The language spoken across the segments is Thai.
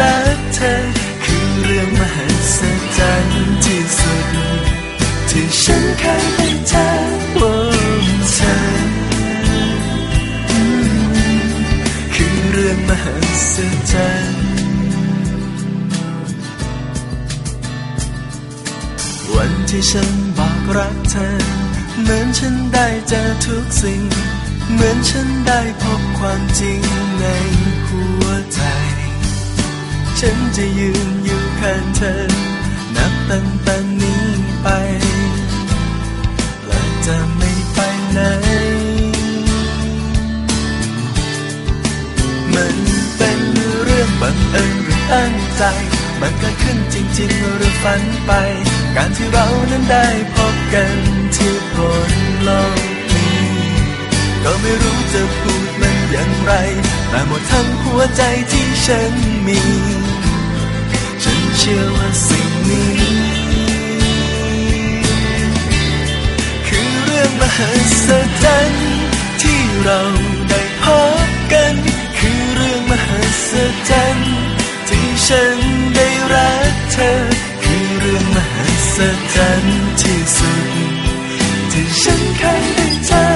รักเธอ คือเรื่องมหัศจรรย์ที่สุด ที่ฉันเคยได้เจอโอ้เธอคือเรื่องมหัศจรรย์วันที่ฉันบอกรักเธอ เหมือนฉันได้เจอทุกสิ่ง เหมือนฉันได้พบความจริงในหัวใจ ฉันจะยืนอยู่ข้างเธอ นับตั้งแต่นี้ไปและจะไม่ไปไหน มันเป็นเรื่องบังเอิญหรือตั้งใจ มันก็ขึ้นจริงๆหรือฝันไป การที่เรานั้นได้พบกันที่บนโลกนี้ ก็ไม่รู้จะพูดมันอย่างไรแต่หมดทั้งหัวใจที่ฉันมี ชื่อว่าสิ่งนี้ คือเรื่องมหัศจรรย์ที่เราได้พบกัน คือเรื่องมหัศจรรย์ที่ฉันได้รักเธอ คือเรื่องมหัศจรรย์ที่สุด ที่ฉันเคยได้เจอ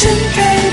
ที่ฉั